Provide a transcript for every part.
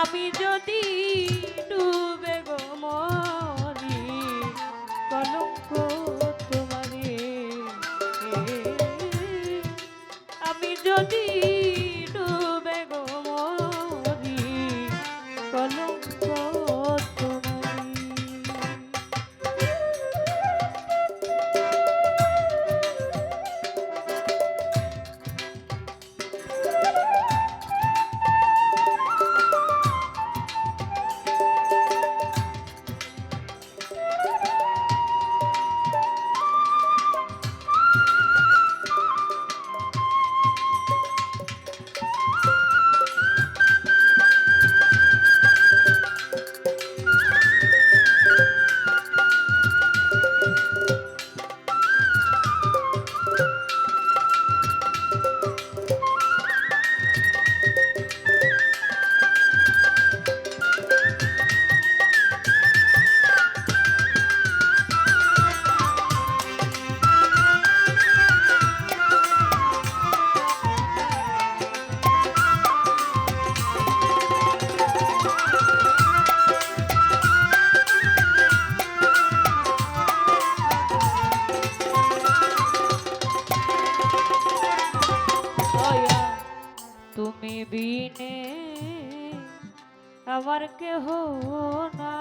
আমি যদি ডুবে গো মরি কলঙ্ক তোমারে। আমি যদি আবার কেহ না।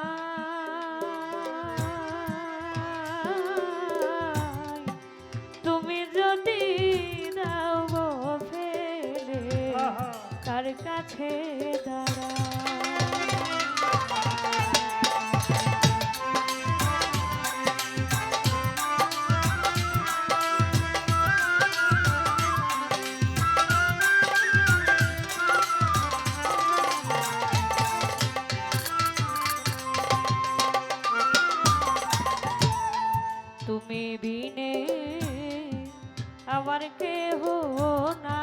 তুমি যদি দাও ফেলে কার কাছে দাঁড়া আবার কেহ না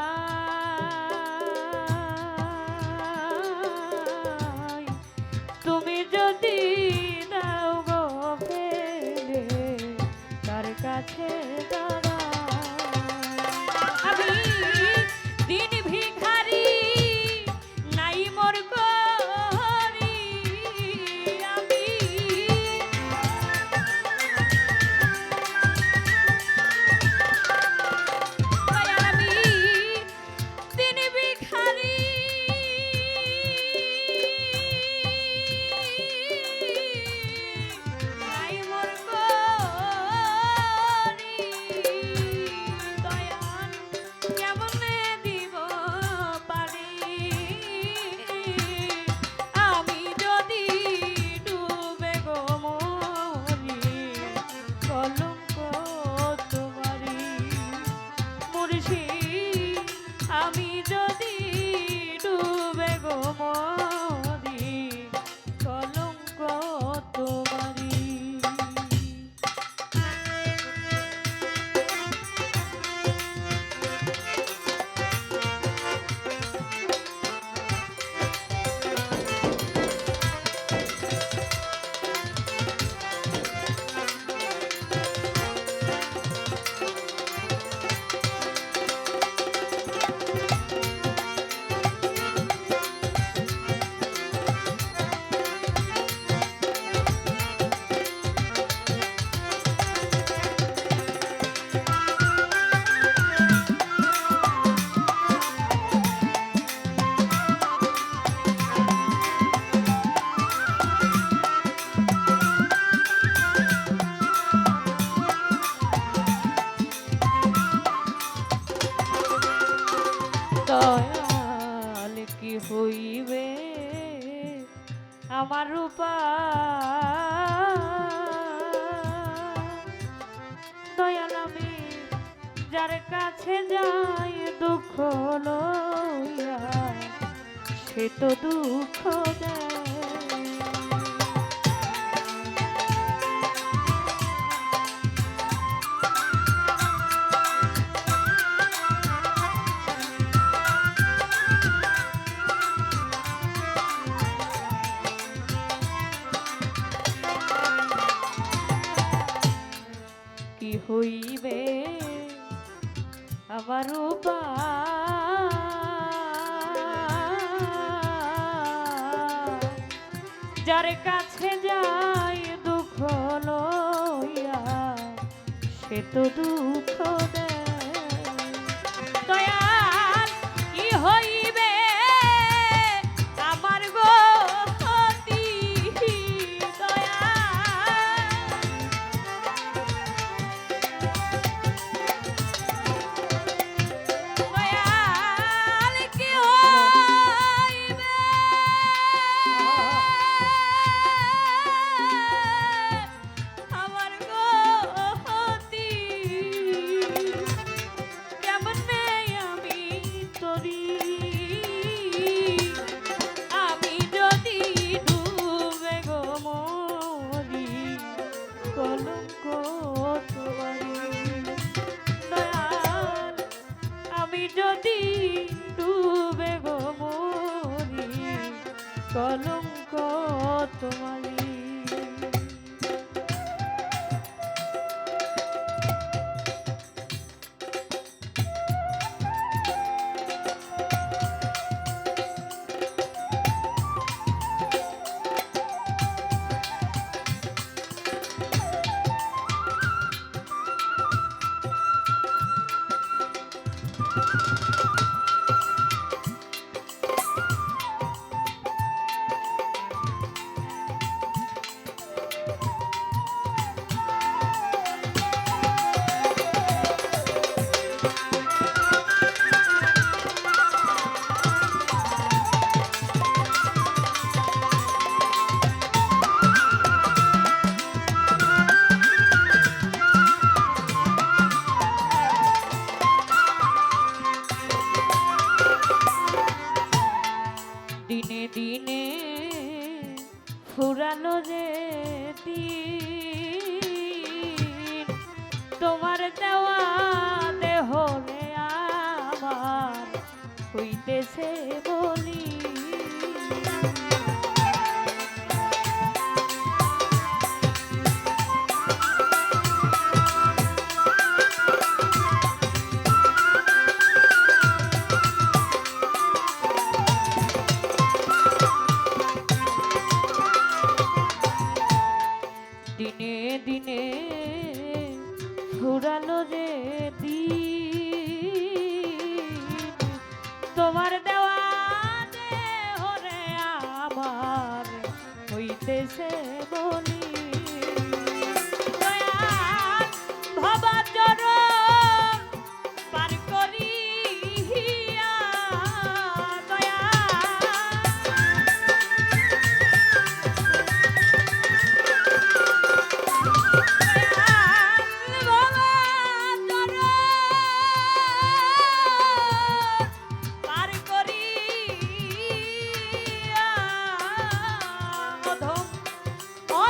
কাছে যাই দুঃখ লইয়া সে তো দুঃখ দেয় যার কাছে যাই দুঃখ লইয়া সে তো দূর। তোমারে ফুরানো যে তোমার দেওয়া দেহ রে আমার হইতেছে বলি।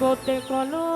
জগতে কলো